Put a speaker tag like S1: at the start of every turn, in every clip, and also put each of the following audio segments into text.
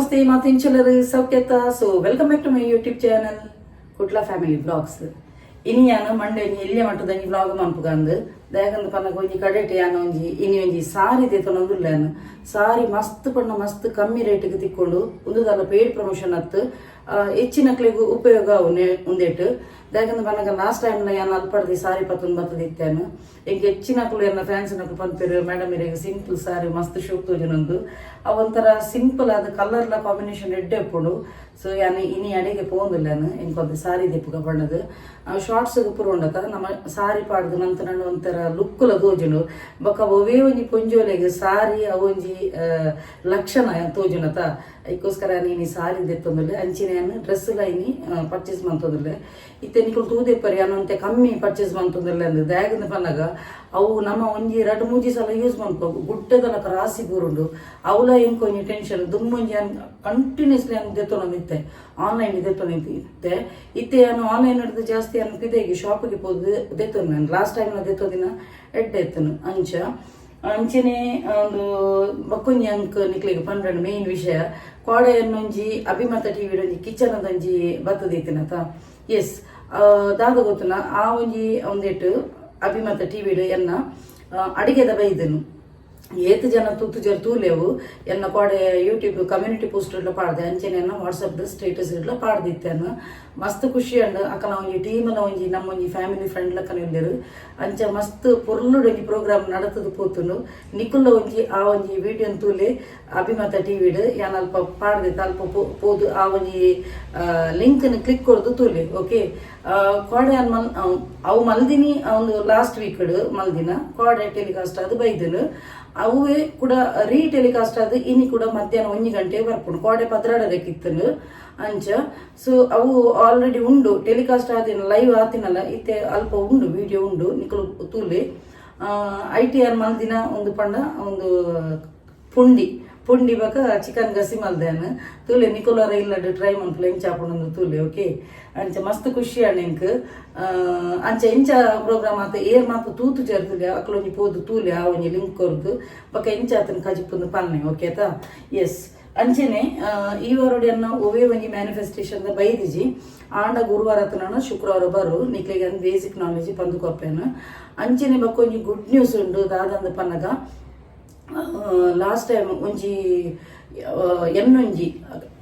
S1: ನಮಸ್ತೆ ಮಾತಿಂಚಲರು ಸೌಖ್ಯತ so welcome back to my YouTube channel Kutta family vlogs ಇನಿ ಯಾನು ಮಂಡೆ ಒಂಜಿ ಎಲ್ಲಿಯ ಮಟ್ಟದ ಬ್ಲಾಗ್ ಮನ್ಪುಗಂದು ದಯಗಂದು ಪನ್ನಗ ಒಂಜಿ ಕಡೆಟ್ ಯಾನ ಒಂಜಿ ಇನಿ ಒಂಜಿ ಸಾರಿ ತೆತ್ತೊಂದುಲ್ಲೇನು ಸಾರಿ ಮಸ್ತ್ ಪಣ್ಣ ಮಸ್ತ್ ಕಮ್ಮಿ ರೇಟ್ಗೆ ತಿಕ್ಕೊಂಡು ಉಂದುದಲ್ಲ ಪೇಡ್ ಪ್ರಮೋಷನ್ ಹತ್ತು ಹೆಚ್ಚಿನಕ್ಲಿಗೂ ಉಪಯೋಗ ಉಂಡೆ ಉಂದೇಟು ದಾಯಕಂದು ಪನ್ನಗ ಲಾಸ್ಟ್ ಟೈಮ್ ಏನು ಅಲ್ಪಡ್ದು ಸಾರಿ ಪತ್ತೊಂದು ಬತ್ತದ ಇತ್ತೇನು. ಈಗ ಹೆಚ್ಚಿನಕ್ಲು ಏನ ಫ್ಯಾನ್ಸ್ ನಕ್ಲು ಪಂಪಿರು ಮೇಡಮ್ ಇರಿಗೆ ಸಿಂಪಲ್ ಸಾರಿ, ಮಸ್ತ್ ಶೋಕ್ ತೋಜನೊಂದು. ಅವೊಂಥರ ಸಿಂಪಲ್ ಆದ ಕಲರ್ಲ ಕಾಂಬಿನೇಷನ್ ಎಡ್ಡೆ ಇಪ್ಪುಡು ಸೊ ಯಾನು ಇನಿ ಅಡಿಗೆ ಪೋಂದಿಲ್ಲೇನು ಇಂಕೊಂದು ಸಾರಿ ದೆಪ್ಪುಗ ಬಣ್ಣದು ಶಾರ್ಟ್ಸ್ ಪುರ ಉಂಡತ ನಮ್ಮ ಸಾರಿ ಪಾಡ್ದು ನಂತರ ಒಂಥರ ಲುಕ್ಕುಲ ತೋಜುಂಡು. ಬೊಕ ಒವೇ ಒಂಜಿ ಪೊಂಜೋಲೆಗ್ ಸಾರಿ ಅವೊಂಜಿ ಲಕ್ಷಣ ತೋಜುನತ ಅದಕ್ಕೋಸ್ಕರ ನೀನು ಸಾರಿ ದೆತ್ತೊಂದುಲ್ಲೆ ಅಂಚಿನ ಡ್ರೆಸ್ ಲೈನಿ ಪರ್ಚೇಸ್ ಮಂತೊಂದುಲ್ಲೆ ಇತ್ತೆ ನಿಕುಲು ಪರಿ ಅನ್ನೊಂತೆ ಕಮ್ಮಿ ಪರ್ಚೇಸ್ ಮಂತೊಂದುಲ್ಲೆ ಅಂದ್ರೆ ದಯಾಗಿಂದ ಬಂದಾಗ ಅವು ನಮ್ಮ ಒಂಜಿ ಎರಡು ಮೂಜಿ ಸಲ ಯೂಸ್ ಮಾಡ್ಕೋ ಗುಡ್ಡದಲ್ಲ ರಾಸಿ ಪೂರುಂಡು ಅವಲ ಎಂಕ್ ಕೊಂಚ ಟೆನ್ಷನ್ ಅನ್ ಕಂಟಿನ್ಯೂಸ್ಲಿ ಅನ್ ದೆತ್ತೊಂದಿತ್ತೆ ಆನ್ಲೈನ್ ದೆತ್ತೊನಿತ್ತೆ ಇತ್ತೆ. ಏನು ಆನ್ಲೈನ್ ಹಿಡಿದು ಜಾಸ್ತಿ ಅನ್ಪಿದೆಗೆ ಶಾಪಿಗೆ ಹೋದ ದೆತ್ತೊಂದು ನಾನು ಲಾಸ್ಟ್ ಟೈಮ್ ದೆತ್ತೋದಿನ ಎಡ್ಡೆ ಎತ್ತನು, ಅಂಚ. ಅಂಚನೆ ಒಂದು ಬಕ್ಕೊಂಜಿ ಅಂಕ್ ನಿಕ್ಲೆಗ್ ಪಂಡ್ರೆ ಮೇನ್ ವಿಷಯ. ಕೋಡೆ ಅನ್ನೊಂಜಿ ಅಭಿಮತ ಟಿವಿ ಕಿಚನ್ ಅದೊಂಜಿ ಬತ್ತದಿತ್ತಿನತ ಎಸ್ ದಾದ ಗೊತ್ತುನ, ಆ ಒಂಜಿ ಒಂದೆಟ್ಟು ಅಭಿಮತ ಟಿವಿ ಎನ್ನ ಅಡಿಗೆದ ಬೈದನು. ಏತು ಜನ ತೂತು ಜರ ತೂಲೆವು ಎನ್ನ ಪಾಡೆ ಯೂಟ್ಯೂಬ್ ಕಮ್ಯುನಿಟಿ ಪೋಸ್ಟ್ ಇಡ್ಲ ಪಾಡ್ದೆ ಅಂಚೆನೆನ್ನ ವಾಟ್ಸಪ್ ಸ್ಟೇಟಸ್ ಇಡ್ಲ ಪಾಡ್ದಿತ್ತೇನು. ಮಸ್ತ್ ಖುಷಿ ಅಂಡ್ ಅಕ್ಕನ ಒಂಜಿ ಟೀಮನ ಒಂಜಿ ನಮ್ಮ ಒಂಜಿ ಫ್ಯಾಮಿಲಿ ಫ್ರೆಂಡ್ ಲಕ್ಕನ ಇಲ್ಲೆರು ಅಂಚ ಮಸ್ತ್ ಪೊರ್ಲುಡು ಒಂಜಿ ಪ್ರೋಗ್ರಾಮ್ ನಡತದು ಪೋತುಂಡು. ನಿಕುಲ್ಲ ಒಂಜಿ, ಆ ಒಂಜಿ ವಿಡಿಯೋನ್ ತೂಲೆ ಅಭಿಮತ ಟಿವಿಡ್ ಯಾನ್ ಅಲ್ಪ ಪಾಡ್ದೆ ಅಲ್ಪ ಪೋದು, ಆ ಒಂಜಿ ಲಿಂಕ್ನ ಕ್ಲಿಕ್ ಕೊಡ್ದು ತೂಲೆ ಓಕೆ ಕೋಡೆ ಅನ್ ಮಲ್, ಅವು ಮಲ್ದಿನಿ ಒಂದು ಲಾಸ್ಟ್ ವೀಕ್ ಮಲ್ದಿನ, ಕೋಡೆ ಟೆಲಿಕಾಸ್ಟ್ ಅದು ಬೈದನು. ಅವೇ ಕೂಡ ರೀ ಟೆಲಿಕಾಸ್ಟ್ ಆದ ಇನಿ ಕೂಡ ಮಧ್ಯಾಹ್ನ ಒಂಜಿ ಗಂಟೆ ಬರ್ಕೊಂಡು ಕೋಡೆ ಪದ್ರಾಡದಕ್ಕಿತ್ತನು ಅಂಚ. ಸೊ ಅವು ಆಲ್ರೆಡಿ ಉಂಡು ಟೆಲಿಕಾಸ್ಟ್ ಆದಿನ ಲೈವ್ ಆತಿನಲ್ಲ, ಇತ್ತೆ ಅಲ್ಪ ಉಂಡು ವಿಡಿಯೋ ಉಂಡು ನಿಕಲು ತೂಲೆ. ಐ ಟಿ ಆರ್ ಮಲ್ದಿನ ಒಂದು ಪಂಡ ಒಂದು ಪುಂಡಿ ಪುಂಡಿ ಬಕ ಚಿಕನ್ ಗಸಿ ಮಲ್ದೇನು. ತೂಲೆ ನಿಕೋಲಾರ ಇಲ್ಲ ಟ್ರೈ ಮನ್ಪುಲ ಎಂಚ ಆಪುಂಡು ತೂಲೆ ಓಕೆ ಅಂಚ ಮಸ್ತ್ ಖುಷಿ ಅಣ್ಣ ಎಂಕ್ ಅಂಚ ಎಂಚ ಪ್ರೋಗ್ರಾಮ್ ಆತ ಏರ್ ಮಾತ ತೂತು ಜರ್ದುಲೆ ಅಕ್ಲೊಂಜಿ ಪೋದು ತೂಲೆ ಆ ಒಂಜಿ ಲಿಂಕ್ ಕೊರ್ದು. ಬೊಕ ಎಂಚ ಆತನ ಕಜಿಪುಂದು ಪನ್ನೆ ಓಕೆ ಎಸ್ ಅಂಚೆನೆ ಈ ವಾರಡಿಯನ್ನ ಒವೇ ಒಂಜಿ ಮ್ಯಾನಿಫೆಸ್ಟೇಷನ್ ಬೈದಿಜಿ. ಆಂಡ ಗುರುವಾರ ಆತನ ಶುಕ್ರವಾರ ಬರು, ನಿಕ್ಲೆಗೆ ಅಂದ್ ಬೇಸಿಕ್ ನಾಲೆಜ್ ಪಂದು ಕೊಪ್ಪೆನು ಅಂಚೆನೆ ಬಕ್ಕೊಂಜಿ ಗುಡ್ ನ್ಯೂಸ್ ಉಂಡು, ದಾದಂದ ಪನ್ನಗ. ಲಾಸ್ಟ್ ಟೈಮ್ ಒಂಜಿ ಆ, ಎನ್ನೊಂಜಿ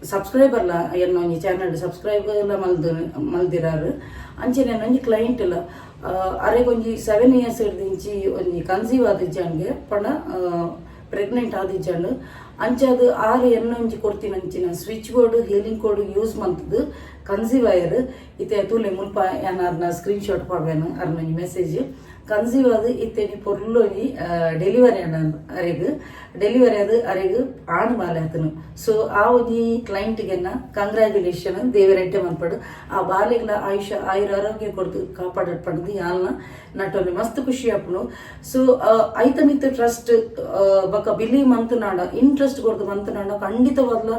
S1: ಸಬ್ಸ್ಕ್ರೈಬರ್ಲ ಎನ್ನೊಂಜಿ ಚಾನಲ್ ಸಬ್ಸ್ಕ್ರೈಬರ್ಲ ಮಲ್ದು ಮಲ್ದಿರಾರು. ಅಂಚೆನೆ ಒಂಜಿ ಕ್ಲೈಂಟ್ ಅರೆ ಒಂಜಿ ಸೆವೆನ್ ಇಯರ್ಸ್ ಹಿಡ್ದಿಂಚಿ ಒಂಜಿ ಕನ್ಸೀವ್ ಆದಿಜ್ಜಂಗೆ ಪಂಡ ಪ್ರೆಗ್ನೆಂಟ್ ಆದಿಜ್ಜಂಡು ಅಂಚದು ಆರು ಎನ್ನೊಂಜಿ ಕೊಡ್ತೀನಿ ಅಂಚಿನ switch board healing code use ಮಂತದ್ದು conceive ಆಯರ್. ಇತ್ತೆ ತೂಲೆ ಮುಲ್ಪ ಏನಾರ್ನ ಸ್ಕ್ರೀನ್ ಶಾಟ್ ಪಾಡ್ಬೇನು ಅರ್ನೊಂಜಿ ಮೆಸೇಜ್ ಕನ್ಸೀವ್ ಅದು ಇತ್ತೇನಿ ಪೊರ್ಲೊಂಜಿ ಡೆಲಿವರಿ ಅಣ್ಣ ಅರೆಗ್ ಡೆಲಿವರಿ ಅದು ಅರೆಗ್ ಬಾಲೆ ಆತನು. ಸೊ ಆ ಒಂಜಿ ಕ್ಲೈಂಟ್ಗೆನ್ನ ಕಂಗ್ರ್ಯಾಚುಲೇಷನ್ ದೇವರೆಡ್ಡೆ ಮನ್ಪಡು. ಆ ಬಾಲೆಗ್ಲ ಆಯುಷ ಆಯುರ ಆರೋಗ್ಯ ಕೊಡ್ದು ಕಾಪಾಡಟ್ ಪಡೆದು ಯಾಲ್ನ ನಟೊಂದು ಮಸ್ತ್ ಖುಷಿ ಆಪುನು. ಸೊ ಐತ ಮಿತ್ ಟ್ರಸ್ಟ್ ಬಕ ಬಿಲಿ ಮಂತನಾಡ ಇಂಟ್ರೆಸ್ಟ್ ಕೊಡ್ದು ಮಂತನಾಡ ಖಂಡಿತವಾದ್ಲ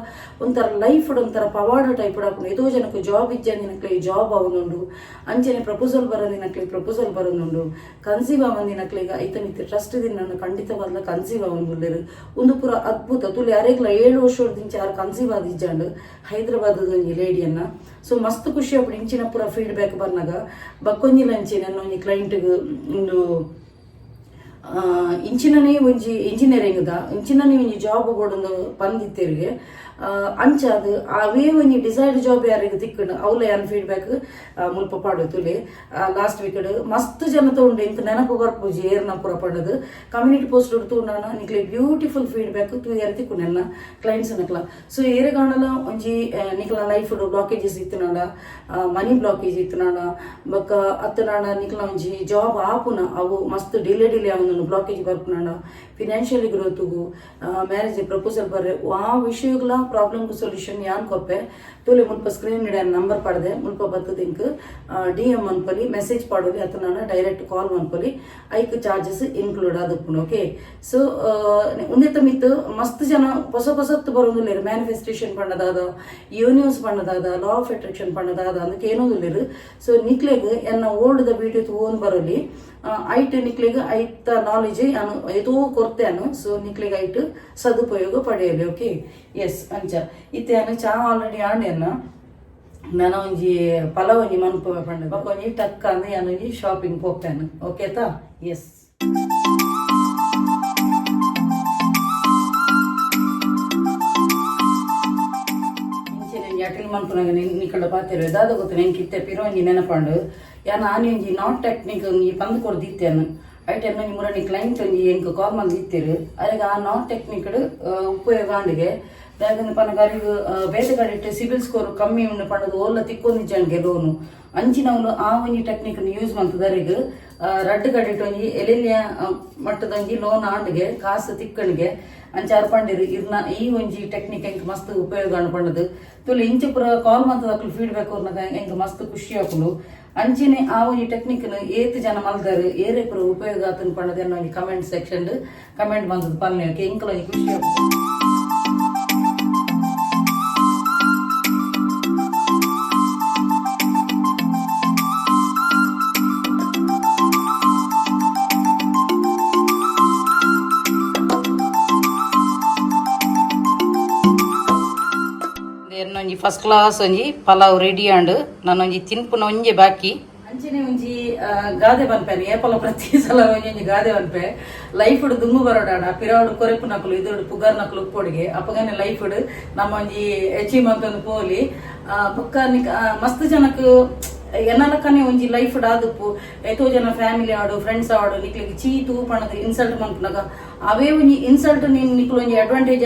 S1: ಒಂಥರ ಲೈಫ್ ಒಂಥರ ಪವಾಡ ಟೈಪ್ ಆಪುನು. ಏದೋ ಜನಕ್ಕೆ ಜಾಬ್ ಇಜ್ಜಂದಿನಕ್ಲೆ ಜಾಬ್ ಅವನುಂಡು ಅಂಚನೆ ಪ್ರಪೋಸಲ್ ಬರೋದಿನಕ್ಲೆ ಪ್ರಪೋಸಲ್ ಬರೋದುಂಡು ಕನ್ಸೀವ್ ಆವಂದಿನಕ್ಲೆಗ ಐತ ಮಿತ್ ಟ್ರಸ್ಟ್ ದಿನ ಖಂಡಿತವಾದ್ಲ ಕನ್ಸೀವ್ ಆವಂದುಲ್ಲೆರು ಒಂದು ಪುರ ಅದ್ಭುತ ತುಲಿ ಅರೆಗ್ಲ ಏಳು ವರ್ಷದಿಂದ ಯಾರು ಕನ್ಸೀವ್ ಆದಿಜ್ಜಂಡು ಹೈದರಾಬಾದ್ ಒಂಜಿ ಲೇಡಿಯನ್ನ ಸೊ ಮಸ್ತ್ ಖುಷಿ ಆಪುಡು ಇಂಚಿನ ಪುರ ಫೀಡ್ಬ್ಯಾಕ್ ಬರ್ನಾಗ ಬಕ್ಕೊಂಜಿಲ ನನ್ನ ಒಂಜಿ ಕ್ಲೈಂಟ್ಗೆ ಒಂದು ಆ, ಇಂಚಿನನೇ ಒಂಜಿ ಇಂಜಿನಿಯರಿಂಗ್ದ ಇಂಚಿನನೇ ಒಂಜಿ ಜಾಬ್ ಕೊಡೊಂದು ಪಂದಿತ್ತೇರಿಗೆ ಅಂಚ ಅದು ಅವೇ ಒಂಜಿ ಡಿಸೈಡ್ ಜಾಬ್ ಯಾರಿಗೆ ತಿಕ್ಕುಂಡು ಅವಲ ಯಾನ್ ಫೀಡ್ಬ್ಯಾಕ್ ಮುಲ್ಪ ಪಾಡು ಲಾಸ್ಟ್ ವೀಕ್ ಮಸ್ತ್ ಜನ ತಗೊಂಡು ಇಂತ ನೆನಪು ಬರ್ಪುಜಿ ಏರ್ನ ಪೂರ ಪಡದು ಕಮ್ಯುನಿಟಿ ಪೋಸ್ಟ್ ತಗೊಂಡಾನ ನಿಕ್ಲೆ ಬ್ಯೂಟಿಫುಲ್ ಫೀಡ್ಬ್ಯಾಕ್ ತು ಯಾರು ತಿಕ್ಕು ನನ್ನ ಕ್ಲೈಂಟ್ಸ್ ನಕ್ಲ ಸೊ ಏರೆಗಾಣಲ ಒಂಜಿ ನಿಕ್ಲ ಲೈಫ್ ಬ್ಲಾಕೇಜಸ್ ಇತ್ತನಾಡ ಮನಿ ಬ್ಲಾಕೇಜ್ ಇತ್ತನಾಡ ಬೊಕ್ಕ ಅತ್ತನಾಡ ನಿಕ್ಲ ಒಂಜಿ ಜಾಬ್ ಆಪುನ, ಅವು ಮಸ್ತ್ ಡಿಲೇ ಡಿಲೇ ಅವನನ್ನು ಬ್ಲಾಕೇಜ್ ಬರ್ಪುನಾಡ ಫಿನಾನ್ಷಿಯಲಿ ಗ್ರೋತ್ಗು ಮ್ಯಾರೇಜ್ ಪ್ರಪೋಸಲ್ ಬರ್ರೆ ಆ ವಿಷಯಗಳ ಪ್ರಾಬ್ಲಮ್ಗೂ ಸೊಲ್ಯೂಷನ್ ಯಾನ್ ಕೊಪ್ಪೆ ತೋಲೆ ಮುಲ್ಪ ಸ್ಕ್ರೀನ್ ಇಡ ನಂಬರ್ ಪಡೆದೆ ಮುಲ್ಪ ಬತ್ತದ ಇಂಕ್ ಡಿ ಎಂ ಅನ್ಪಲಿ ಮೆಸೇಜ್ ಪಾಡೋಲಿ ಅಥವಾ ಡೈರೆಕ್ಟ್ ಕಾಲ್. ಅನ್ಪಲಿ ಐಕ್ ಚಾರ್ಜಸ್ ಇನ್ಕ್ಲೂಡ್ ಆದಪ್ಪುನು ಓಕೆ ಸೊ ಉಂದೆತ ಮಿತ್ ಮಸ್ತ್ ಜನ ಹೊಸ ಹೊಸತ್ತು ಬರೋದಿಲ್ಲ ಮ್ಯಾನಿಫೆಸ್ಟೇಷನ್ ಪಣ್ಣದಾದ ಯೂನಿವರ್ಸ್ ಪಣ್ಣದಾದ ಲಾ ಆಫ್ ಅಟ್ರಾಕ್ಷನ್ ಪಣ್ಣದಾದ ಅದಕ್ಕೆ ಏನೋದಿಲ್ಲ ಸೊ ನಿಕ್ಲೆಗ್ ಎನ್ನ ಓಲ್ಡ್ ದ ವಿಡಿಯೋ ತೋನ್ ಬರೋಲಿ. ಐಟ್ ನಿಕ್ಲೆಗ್ ಐತ ನಾಲೆಜ್ ನಾನು ಏತೋ ಕೊರ್ತು ಕೊಡ್ತೇನು ಸೊ ಐಟ್ ಸದುಪಯೋಗ ಪಡೆಯಲಿ ಓಕೆ ಎಸ್ ಅಂಚ. ಇತ್ತೇನು ಚಾ ಆಲ್ರೆಡಿ ಆಂಡ್ಯನ ನಾನು ಒಂಜಿ ಪಲಾವ್ ಒಂಜಿ ಮನ್ಪು ಪಂಡ ಒಂಜಿ ಟಕ್ ಅಂದ್ರೆ ನಾನು ಒಂಜಿ ಶಾಪಿಂಗ್ ಹೋಗ್ತಾನೆ ಓಕೆ ತಾ ಎಸ್ ಇಂಚಿನ ಅಟಲ್ ನಿನ್ನ ನಿಕ್ಕಡ ಪಾತಿರೋ ದಾದ ಗೊತ್ತು ನಂಗೆ ಕಿತ್ತೆ ಪಿರೋ ನೆನಪಂಡು. ಯಾನ ಆನಿ ಒಂಜಿ ನಾಟ್ ಟೆಕ್ನಿಕ್ ಒಂಜಿ ಪಂದ್ ಕೊಡ್ ದಿತ್ತೇನು ಐಟೆಮ್ನ ಮುರನಿ ಕ್ಲೈಂಟ್ ಒಂಜಿ ಎಂಕ್ ಕಾಲ್ ಮಂದಿ ಅದಕ್ಕೆ ಆ ನಾಟ್ ಟೆಕ್ನಿಕ್ ಉಪಯೋಗ ಆಂಡಿಗೆ ಯಾಕಂದ್ರೆ ಪನಗ ಗಾರಿಗೆ ಬೇತೆ ಕಡೆ ಸಿಬಿಲ್ ಸ್ಕೋರ್ ಕಮ್ಮಿ ಉಂಡು ಪಂಡದು ಓಲ್ಲ ತಿಕ್ಕೊಂದಿಜ್ಜನ್ಗೆ ಲೋನು ಅಂಚಿನವನು ಆ ಒಂಜಿ ಟೆಕ್ನಿಕ್ ಯೂಸ್ ಮಂತದರಿಗೆ ರಡ್ಡ್ ಕಡಿಟ್ ಒಂಜಿ ಎಲೆಲಿಯ ಮಟ್ಟದೊಂಜಿ ಲೋನ್ ಆಂಡ್ಗೆ ಕಾಸು ತಿಕ್ಕಣಿಗೆ ಅಂಚೆ ಅರ್ಪಂಡಿರು, ಇರ್ನ ಈ ಒಂಜಿ ಟೆಕ್ನಿಕ್ ಎಂಕ್ ಮಸ್ತ್ ಉಪಯೋಗ ಅನ್ಪಂಡದು ತುಳು ಇಂಚು ಪುರ ಕಾಲ್ ಮಂತದಕ್ಲು ಫೀಡ್ಬ್ಯಾಕ್ ಅವ್ರನಾಗ ಎಂಕ್ ಮಸ್ತ್ ಖುಷಿ ಆಪುಂಡು ಅಂಚಿನೆ ಆ ಒಂಜಿ ಟೆಕ್ನಿಕ್ ಏತ್ ಜನ ಮಲ್ದಾರು ಏರೆ ಪುರ ಉಪಯೋಗ ಆತನ್ ಪಂಡದ ಕಮೆಂಟ್ ಸೆಕ್ಷನ್ ಕಮೆಂಟ್ ಬಂದದ್ದು ಪನ್ನೆ ಎಂಕಲ ಖುಷಿ ಫಸ್ಟ್ ಕ್ಲಾಸ್ ಒಂಜಿ ಪಲಾವ್ ರೆಡಿ ಆಂಡ್ ಒಂಜಿ ತಿನ್ಪುನ ಒಂಜೆ ಬಾಕಿ. ಅಂಚನೆ ಒಂಜಿ ಗಾದೆ ಬನ್ಪೇನೆ ಏಪಲ ಪ್ರತಿ ಸಲ ಒಂಜಿ ಗಾದೆ ಬನ್ಪೆ ಲೈಫ್ ದುಮ್ಮು ಬರೋಡಾಡ ಪಿರಾವಡು ಕೊರೆಪು ನಕಲು ಇದೋಡು ಪುಗಾರ್ ನಕಲು ಉಪ್ಪೊಡಿಗೆ. ಅಪ್ಪಗನೆ ಲೈಫ್ ನಮ್ಮ ಒಂಜಿ ಅಚೀವ್ಮೆಂಟ್ ಒಂದು ಪೋಲಿ. ಪಕ್ಕ ಮಸ್ತ್ ಜನಕ್ ಎನ್ನಲಕ್ಕನೆ ಒಂಜಿ ಲೈಫ್ ಆದುಪ್ಪು ಎತೋ ಜನ ಫ್ಯಾಮಿಲಿ ಆಡು ಫ್ರೆಂಡ್ಸ್ ಆಡು, ನಿಕ್ಲಿಗೆ ಚೀತು, ಪಣದ ಇನ್ಸಲ್ಟ್ ಮನ್ಪುನಾಗ ಅವೇ ಒಂಜಿ ಇನ್ಸಲ್ಟ್ ನಿನ್ ನಿಕ್ಲು ಒಂಜಿ ಅಡ್ವಾಂಟೇಜ್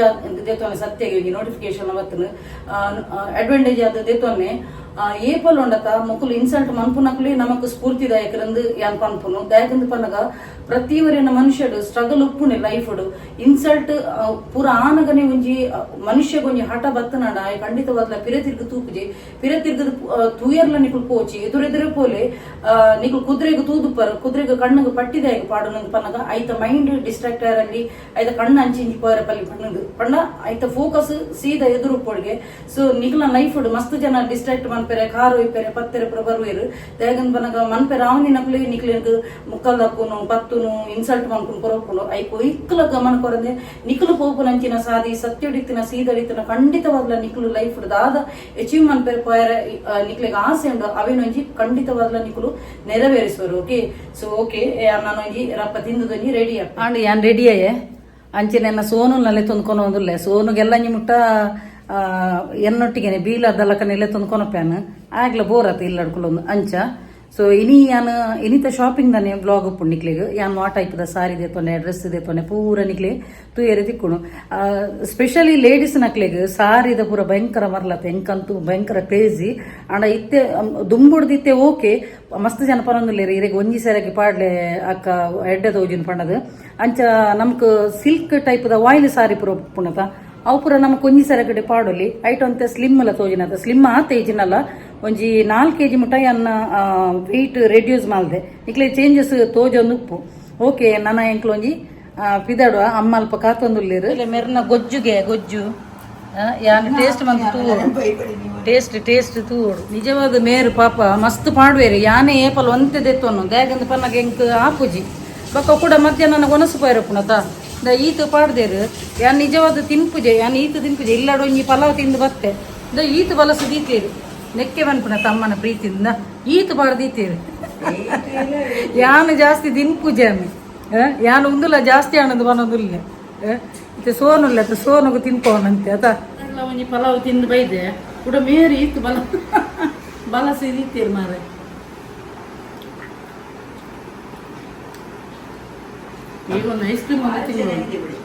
S1: ದೇತೊನೆ ಸತ್ಯಗೆ, ಒಂಜಿ ನೋಟಿಫಿಕೇಶನ್ ಅವತ್ತನು ಅಡ್ವಾಂಟೇಜ್ ಆದ ದೇತೊನೆ ಇನ್ಸಲ್ಟ್ ಮನ್ಪುನಕ್ಲಿ ನಮಕ್ ಸ್ಫೂರ್ತಿದಾಯಕರಂದು ಯಾನ್ ಪನ್ಪುನು. ದಾಯಕಂದು ಪನ್ನಗ, ಪ್ರತಿವರಿನ ಮನುಷ್ಯಡು ಸ್ಟ್ರಗಲ್ ಉಪ್ಪುನೆ ಲೈಫ್ಡು ಇನ್ಸಲ್ಟ್ ಪೂರ ಆನಗನೆ ಒಂಜಿ ಮನುಷ್ಯ ಒಂಜಿ ಹಠ ಬತ್ತನಡ ಆಯ್ ಖಂಡಿತವಾದ್ಲ ಪಿರೆ ತಿರ್ಗು ತೂಪುಜಿ. ಪಿರೆ ತಿರ್ಗದ ತೂಯರ್ಲ ನಿಕುಲ್ ಪೋಚಿ. ಎದುರೆದುರೆ ಪೋಲೆ ನಿಕುಲ್ ಕುದುರೆಗೆ ತೂದುಪ್ಪರ್, ಕುದುರೆಗೆ ಕಣ್ಣಗೆ ಪಟ್ಟಿದಾಯ ಪಾಡು ಪನ್ನಗ, ಐತ ಮೈಂಡ್ ಡಿಸ್ಟ್ರಾಕ್ಟ್ ಆರಲ್ಲಿ ಐತ ಕಣ್ಣು ಅಂಚಿಂಜಿ ಪೋರ ಪಲ್ಲಿ ಪಣ್ಣದು ಪಂಡ ಐತ ಫೋಕಸ್ ಸೀದಾ ಎದುರು ಪೋಡ್ಗೆ ಸೊ ನಿಕ್ಲ ಲೈಫ್ ಮಸ್ತ್ ಜನ ಡಿಸ್ಟ್ರಾಕ್ಟ್ ಮನ್ಪೆರೆ ಕಾರು ಒಯ್ಪೆರೆ ಪತ್ತೆರೆ ಪುರ ಬರುವೆರು ದೇಗನ್ ಬನಗ ಮನ್ಪೆರೆ ಅವನಿನಕ್ಲಿ ನಿಕ್ಲಿಂದು ಮುಕ್ಕಲ್ ದಪ್ಪುನು, ಪತ್ತುನು ಇನ್ಸಲ್ಟ್ ಮನ್ಪುನು ಪುರಪ್ಪುನು ಐಕು ಇಕ್ಕಲ ಗಮನ ಕೊರಂದೆ, ನಿಕ್ಲು ಪೋಪುನಂಚಿನ ಸಾದಿ, ಸತ್ಯಡಿತ್ತಿನ, ಸೀದಡಿತ್ತಿನ, ಖಂಡಿತವಾಗ್ಲ ನಿಕ್ಲು ಲೈಫ್ ದಾದ ಅಚೀವ್ ಮನ್ಪೆರೆ ಪೋಯರ ನಿಕ್ಲೆಗ್ ಆಸೆ ಉಂಡು ಅವೇನೊಂಜಿ ಖಂಡಿತವಾಗ್ಲ ನಿಕ್ಲು ನೆರವೇರಿಸುವರು. ಓಕೆ? ಸೊ ಓಕೆ ನಾನೊಂಜಿ ರಪ್ಪ ತಿಂದುದೊಂಜಿ ರೆಡಿ ಆಂಡ್ ಯಾನ್ ರೆಡಿ ಅಯ್ಯೆ? ಅಂಚಿನ ಸೋನು ನಲ್ಲೆ ತಂದ್ಕೊಂಡು ಒಂದುಲ್ಲೆ ಸೋನುಗೆಲ್ಲ ಮುಟ್ಟ ಎನ್ನೊಟ್ಟಿಗೆನೆ ಬೀಲದಲ್ಲಕನೆಲ್ಲ ತಂದ್ಕೊನಪ್ಯಾನ ಆಗ್ಲ ಬೋರ್ ಆತ ಇಲ್ಲ ಅಡ್ಕೊಳ್ಳೊಂದು ಅಂಚ. ಸೊ ಇನಿ ಯಾನ್, ಇನಿತ ಶಾಪಿಂಗ್ ದನೆ ಬ್ಲಾಗ್ ಉಪ್ಪು ಯಾನ್ ಯಾನ್ ಟೈಪ್ ದ ಸಾರಿ ದೇತೊನೆ ಡ್ರೆಸ್ ದೇತೊನೆ ಪೂರ ನಿಕ್ಲಿ. ತೂಯರೆ ತಿಕ್ಕುಣು ಸ್ಪೆಷಲಿ ಲೇಡೀಸ್ ಸಾರಿ ಸಾರಿದ ಪೂರ ಭಯಂಕರ ಮರ್ಲತ್ತೆ ಎಂಕಂತೂ ಭಯಂಕರ ಕ್ರೇಜಿ ಅಂಡ ಇತ್ತೆ ದುಂಬುಡ್ದಿತ್ತೆ ಓಕೆ. ಮಸ್ತ್ ಜನ ಪರೊಂದುಲ್ಲೇರಿ ಇರೆಗ್ ಒಂಜಿ ಸೇರಕ್ಕೆ ಪಾಡ್ಲೆ ಅಕ್ಕ ಎಡ್ಡೆ ತೋಜಿನ ಪಂಡದು. ಅಂಚ ನಮ್ಕ್ ಸಿಲ್ಕ್ ಟೈಪ್ ದ ವಾಯ್ಲ್ ಸಾರಿ ಪೂರ ಪುಣತ ಅವು ಪೂರ ನಮ್ಮ ಒಂಜಿ ಸರಗಡೆ ಪಾಡೊಲಿ. ಐಟ್ ಒಂತೆ ಸ್ಲಿಮ್ ಲ ತೋಜಿನದ ಸ್ಲಿಮ್ ಆತ ಏಜಿನಲ್ಲ ಒಂಜಿ ನಾಲ್ಕು ಕೆಜಿ ಜಿ ಮುಟ್ಟ ಅನ್ನ ವೆಯ್ಟ್ ರೆಡ್ಯೂಸ್ ಮಾಲ್ದೆ ಇಕ್ಲೆ ಚೇಂಜಸ್ ತೋಜೊಂದು ಉಪ್ಪು. ಓಕೆ ನನ್ನ ಎಂಕ್ಲೊಂಜಿ ಪಿದಾಡು ಆ, ಪಿದಾಡುವ ಅಮ್ಮ ಅಲ್ಪ ಕಾತೊಂದುಲ್ಲೇರು. ಮೆರ್ನ ಗೊಜ್ಜುಗೆ ಗೊಜ್ಜು. ಆ, ಯಾನ್ ಟೇಸ್ಟ್ ಮಂತ್ ಟೇಸ್ಟ್ ಟೇಸ್ಟ್ ತೂಡು ನಿಜವಾದ ಮೇರು ಪಾಪ ಮಸ್ತ್ ಪಾಡ್ವೇರಿ. ಯಾನೇ ಏಪಲ್ ಒಂತೆ ದೆತ್ತೊನ್ನು ದ್ಯಾಗಂದ ಪನ್ನಗೆ ಎಂಕ್ ಆಪುಜಿ ಬೊಕ್ಕ ಕೂಡ ಮಧ್ಯಾಹ್ನ ನನಗೆ ಒನಸು ಪೈರಪ್ಪುನತ ದ ಈತ ಪಾಡ್ದೇರು, ಯಾನ್ ನಿಜವಾದ ತಿನ್ಪುಜೆ, ಯಾನ್ ಈತ ತಿನ್ಪುಜೆ, ಇಲ್ಲಾಡು ಒಂಜಿ ಪಲಾವ್ ತಿಂದು ಬತ್ತೆ. ದ ಈತ ಬಲಸು ದೀತೇರು ನೆಕ್ಕೆ ಬನ್ಪುನ ತಮ್ಮನ ಪ್ರೀತಿಯಿಂದ. ಈತ ಪಾಡ್ದೀತೇರು ಯಾನ್ ಜಾಸ್ತಿ ತಿನ್ಪುಜೆ ಅಮ್ಮಿ ಯಾನ್ ಉಂದುಲ ಜಾಸ್ತಿ ಹಣದು ಬನ್ನೋದಿಲ್ಲ ಇತ್ತೆ ಸೋನುಲ್ಲ, ಅತ್ತ ಸೋನುಗು ತಿನ್ಕೋನಂತೆ ಆತ? ಒಂಜಿ ಪಲಾವ್ ತಿಂದು ಬೈದೆ. ಕೂಡ ಮೇರಿ ಈತ ಬಲ ಬಲ ಸಿದೀತೀರಿ ಮಾರೆ ಈಗ ಒಂದು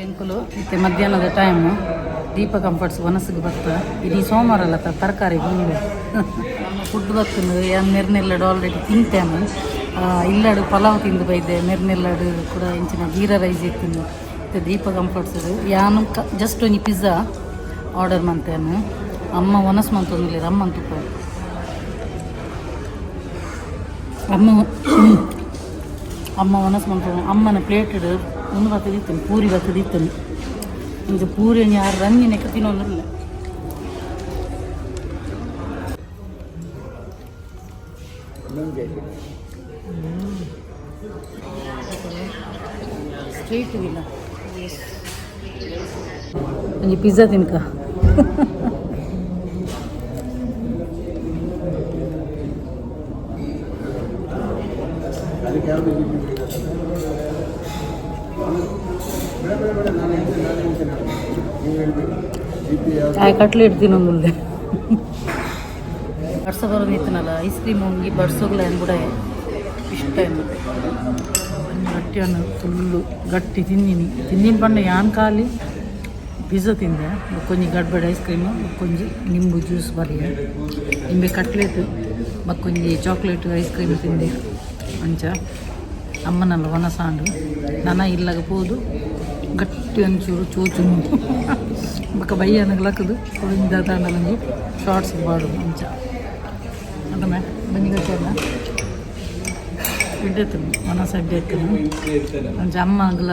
S1: ಎಂಕುಲು ಮತ್ತೆ ಮಧ್ಯಾಹ್ನದ ಟೈಮು ದೀಪ ಕಂಫರ್ಟ್ಸ್ ಒನಸಿಗೆ ಬತ್ತ ಇಡೀ ಸೋಮವಾರ ಅಲ್ಲ ತರಕಾರಿ ಬಂದು ಫುಡ್ ಬತ್ತುಂಡು ಯಾನ್ ನೆರ್ನೆಲ್ಲಡು ಆಲ್ರೆಡಿ ತಿಂತೇನು. ಇಲ್ಲಡು ಪಲಾವ್ ತಿಂದು ಬೈದೆ. ನೆರ್ನೆಲ್ಲಡು ಕೂಡ ಇಂಚಿನ ಜೀರಾ ರೈಸ್ ಇತ್ತಿನು ಮತ್ತು ದೀಪ ಕಂಫರ್ಟ್ಸ್ ಯಾನು ಕ ಜಸ್ಟ್ ಒಂದು ಪಿಜ್ಜಾ ಆರ್ಡರ್ ಮಾಡ್ತೇನೆ. ಅಮ್ಮ ವನಸ್ ಮಂತೊಂದಿಲ್ಲ ಅಮ್ಮ ಅಂತ ಅಮ್ಮ ಅಮ್ಮ ವನಸ್ ಮಂತ ಅಮ್ಮನ ಪ್ಲೇಟ್ ಒಂದು ಬತ್ತದಿತ್ತು ಪೂರಿ ಬತ್ತದಿತ್ತು ಇಂದು ಪೂರಿ ಯಾರು ರಂಗಿನ ತಿನ್ನೋದಿಲ್ಲ ಸ್ಟ್ರೀಟ್ ಇಲ್ಲ ಒಂಜಿ ಪಿಜ್ಜಾ ತಿನ್ಕ ಇಡ್ತೀನಿ ಕಟ್ಲೆಟ್ ಮುಂದೆ. ಬರ್ಸೋ ಬರೋದು ಇತ್ತನಲ್ಲ ಐಸ್ ಕ್ರೀಮ್ ಹೋಗಿ ಬಡ್ಸೋಗ್ಲ ಅಂದ್ಬಿಡ. ಇಷ್ಟ ಗಟ್ಟಿ ಅನ್ನ, ಫುಲ್ಲು ಗಟ್ಟಿ ತಿಂದಿನಿ ತಿಂದಿನ ಬಣ್ಣ ಯಾನ್ ಖಾಲಿ? ಪಿಜ್ಜಾ ತಿಂದೆ. ಕೊಂಚ ಗಡ್ಬಡ ಐಸ್ ಕ್ರೀಮು ಕೊಂಚ ನಿಂಬು ಜ್ಯೂಸ್ ಬರಲಿ. ನಿಂಬೆ ಕಟ್ಲೆಟ್ ಮಕ್ಕೊಂಜಿ ಚಾಕ್ಲೇಟ್ ಐಸ್ ಕ್ರೀಮ್ ತಿಂದೆ. ಅಂಚ ಅಮ್ಮನಲ್ಲ ಒನಸಾಂಡು ನನ ಇಲ್ಲಾಗ ಪೋದು. ಗಟ್ಟಿ ಒಂಚೂರು ಚೂಚು ಬೊಕ್ಕ ಬೈಯನಗ್ಲಕ್ಕದು ಅವಳಿಂದ ತಾಂಡಲಂಜಿ ಶಾರ್ಟ್ಸ್ ಬಾಡು ಅಂಚ. ಅದನ್ನ ಬನ್ನಿಗಟ್ಟೆಲ್ಲ ಬಿಡ್ಡೆತ್ತು ಮನಸ್ಸು ಅಡ್ಡೆತ್ತು ಅಂಚ ಅಮ್ಮ ಆಗ್ಲ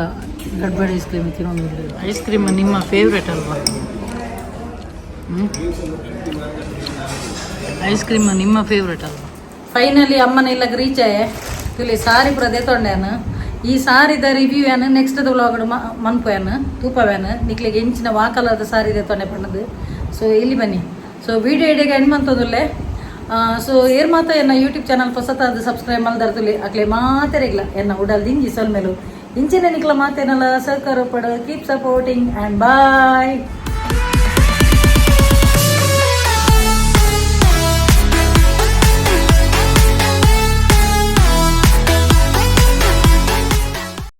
S1: ಗಡ್ಬಡಿ ಐಸ್ ಕ್ರೀಮ್ ತಿನ್ನೋದು ಐಸ್ ಕ್ರೀಮ್ ನಿಮ್ಮ ಫೇವ್ರೇಟ್ ಅಲ್ವಾ? ಐಸ್ ಕ್ರೀಮ್ ನಿಮ್ಮ ಫೇವ್ರೇಟ್ ಅಲ್ವಾ? ಫೈನಲಿ ಅಮ್ಮನ ಇಲ್ಲ ರೀಚ್ ಆಯೆ ಇಲ್ಲಿ ಸಾರಿ ಪುರ ದೇತೊಂಡ್ಯಾನ ಈ ಸಾರಿದ ರಿವ್ಯೂ ಏನು ನೆಕ್ಸ್ಟ್ ವ್ಲಾಗ್ ಮನ್ಪೋಯನ್ ತೂಪವೇನು ನಿಕ್ಲಿಗೆ ಎಂಚಿನ ವಾಕಲದ ಸಾರಿ ತೊನೆ ಪಣ್ಣದು ಸೊ ಇಲ್ಲಿ ಬನ್ನಿ. ಸೊ ವಿಡಿಯೋ ಇಡಿಗೆ ಹೆಣ್ಣು ಮಂತದಲ್ಲೇ ಸೊ ಏರ್ ಮಾತ ಎನ್ನ ಯೂಟ್ಯೂಬ್ ಚಾನಲ್ ಹೊಸತಾದ ಸಬ್ಸ್ಕ್ರೈಬ್ ಮಲ್ದರ್ತುಲಿ ಅಕ್ಲೆ ಮಾತೆರೆಗ್ಲ ಎನ್ನ ಉಡಲ್ ದಿಂಜಿ ಸೊಲ್ ಮೇಲು ಇಂಚಿನ ನಿಕ್ಲ ಮಾತೇನಲ್ಲ, ಸಹಕಾರ ಪಡ ಕೀಪ್ ಸಪೋರ್ಟಿಂಗ್ ಆ್ಯಂಡ್ ಬಾಯ್